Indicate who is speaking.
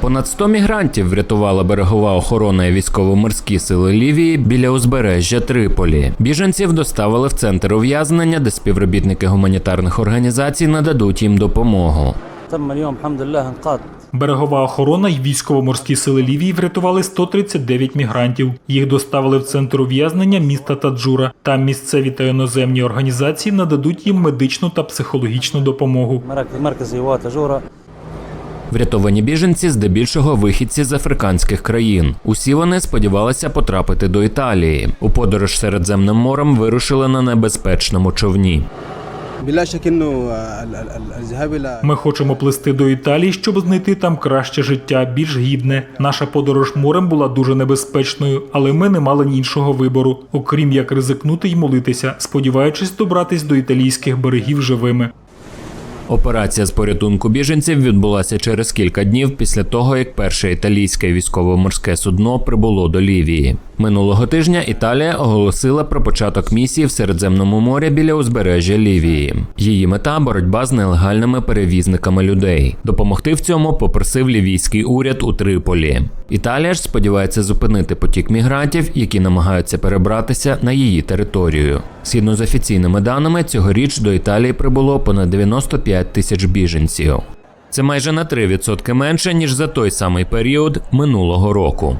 Speaker 1: Понад 100 мігрантів врятувала берегова охорона і військово-морські сили Лівії біля узбережжя Триполі. Біженців доставили в центр ув'язнення, де співробітники гуманітарних організацій нададуть їм допомогу.
Speaker 2: Берегова охорона і військово-морські сили Лівії врятували 139 мігрантів. Їх доставили в центр ув'язнення міста Таджура. Там місцеві та іноземні організації нададуть їм медичну та психологічну допомогу.
Speaker 1: Врятовані біженці, здебільшого, вихідці з африканських країн. Усі вони сподівалися потрапити до Італії. У подорож Середземним морем вирушили на небезпечному човні.
Speaker 2: Ми хочемо плисти до Італії, щоб знайти там краще життя, більш гідне. Наша подорож морем була дуже небезпечною, але ми не мали іншого вибору, окрім як ризикнути й молитися, сподіваючись добратись до італійських берегів живими.
Speaker 1: Операція з порятунку біженців відбулася через кілька днів після того, як перше італійське військово-морське судно прибуло до Лівії. Минулого тижня Італія оголосила про початок місії в Середземному морі біля узбережжя Лівії. Її мета боротьба з нелегальними перевізниками людей. Допомогти в цьому попросив лівійський уряд у Триполі. Італія ж сподівається зупинити потік мігрантів, які намагаються перебратися на її територію. Згідно з офіційними даними, цьогоріч до Італії прибуло понад 95 тисяч біженців. Це майже на 3% менше ніж за той самий період минулого року.